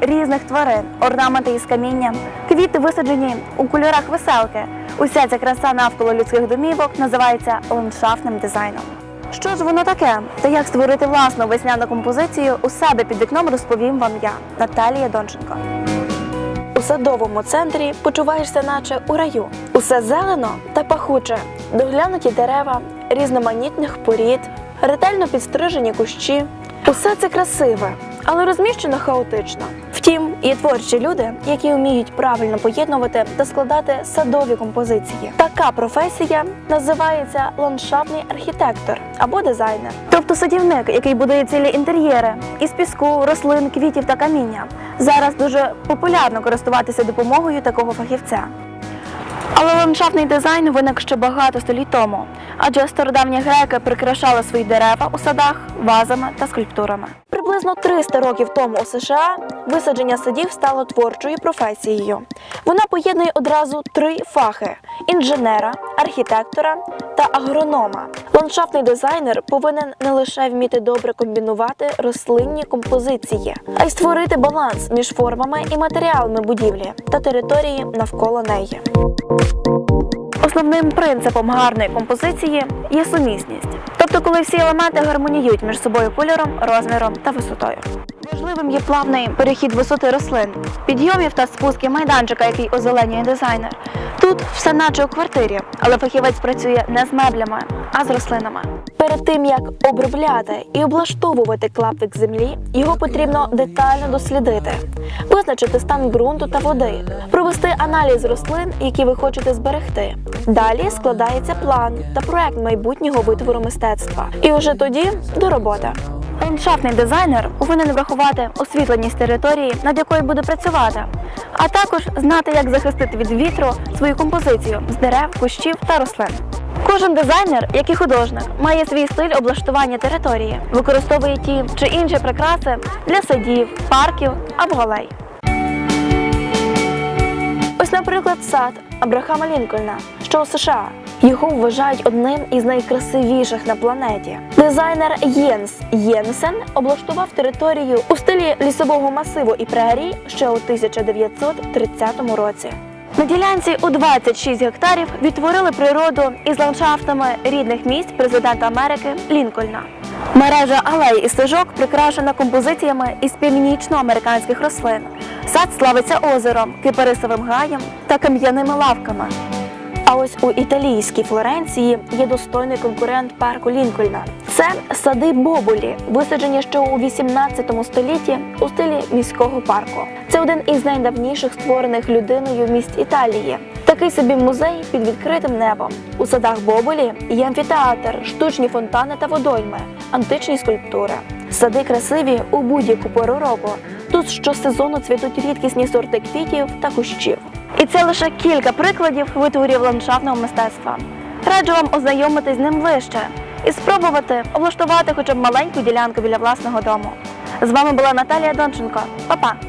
різних тварин, орнаменти із каміння, квіти висаджені у кольорах веселки. Уся ця краса навколо людських домівок називається ландшафтним дизайном. Що ж воно таке? Та як створити власну весняну композицію у себе під вікном розповім вам я, Наталія Донченко. У садовому центрі почуваєшся наче у раю. Усе зелено та пахуче, доглянуті дерева, різноманітних порід, ретельно підстрижені кущі. Усе це красиве, але розміщено хаотично. Втім, є творчі люди, які вміють правильно поєднувати та складати садові композиції. Така професія називається ландшафтний архітектор або дизайнер, тобто садівник, який будує цілі інтер'єри із піску, рослин, квітів та каміння. Зараз дуже популярно користуватися допомогою такого фахівця. Але ландшафтний дизайн виник ще багато століть тому, адже стародавні греки прикрашали свої дерева у садах вазами та скульптурами. Приблизно 300 років тому у США висадження садів стало творчою професією. Вона поєднує одразу три фахи: інженера, архітектора та агронома. Ландшафтний дизайнер повинен не лише вміти добре комбінувати рослинні композиції, а й створити баланс між формами і матеріалами будівлі та території навколо неї. Основним принципом гарної композиції є сумісність, тобто коли всі елементи гармоніюють між собою кольором, розміром та висотою. Важливим є плавний перехід висоти рослин, підйомів та спусків майданчика, який озеленює дизайнер. Тут все наче у квартирі, але фахівець працює не з меблями, а з рослинами. Перед тим як обробляти і облаштовувати клаптик землі, його потрібно детально дослідити, визначити стан ґрунту та води, провести аналіз рослин, які ви хочете зберегти. Далі складається план та проект майбутнього витвору мистецтва. І вже тоді до роботи. Ландшафтний дизайнер повинен врахувати освітленість території, над якою буде працювати, а також знати, як захистити від вітру свою композицію з дерев, кущів та рослин. Кожен дизайнер, як і художник, має свій стиль облаштування території, використовує ті чи інші прикраси для садів, парків або алей. Ось, наприклад, сад Абрахама Лінкольна, що у США. Його вважають одним із найкрасивіших на планеті. Дизайнер Єнс Єнсен облаштував територію у стилі лісового масиву і прерій ще у 1930 році. На ділянці у 26 гектарів відтворили природу із ландшафтами рідних місць президента Америки Лінкольна. Мережа алей і стежок прикрашена композиціями із північноамериканських рослин. Сад славиться озером, кипарисовим гаєм та кам'яними лавками. А ось у італійській Флоренції є достойний конкурент парку Лінкольна. Це сади Боболі, висаджені ще у 18 столітті у стилі міського парку. Це один із найдавніших створених людиною місць Італії. Такий собі музей під відкритим небом. У садах Боболі є амфітеатр, штучні фонтани та водойми, античні скульптури. Сади красиві у будь-яку пору року. Тут щосезону цвітуть рідкісні сорти квітів та кущів. І це лише кілька прикладів витворів ландшафтного мистецтва. Раджу вам ознайомитись з ним ближче і спробувати облаштувати хоча б маленьку ділянку біля власного дому. З вами була Наталія Донченко. Па-па!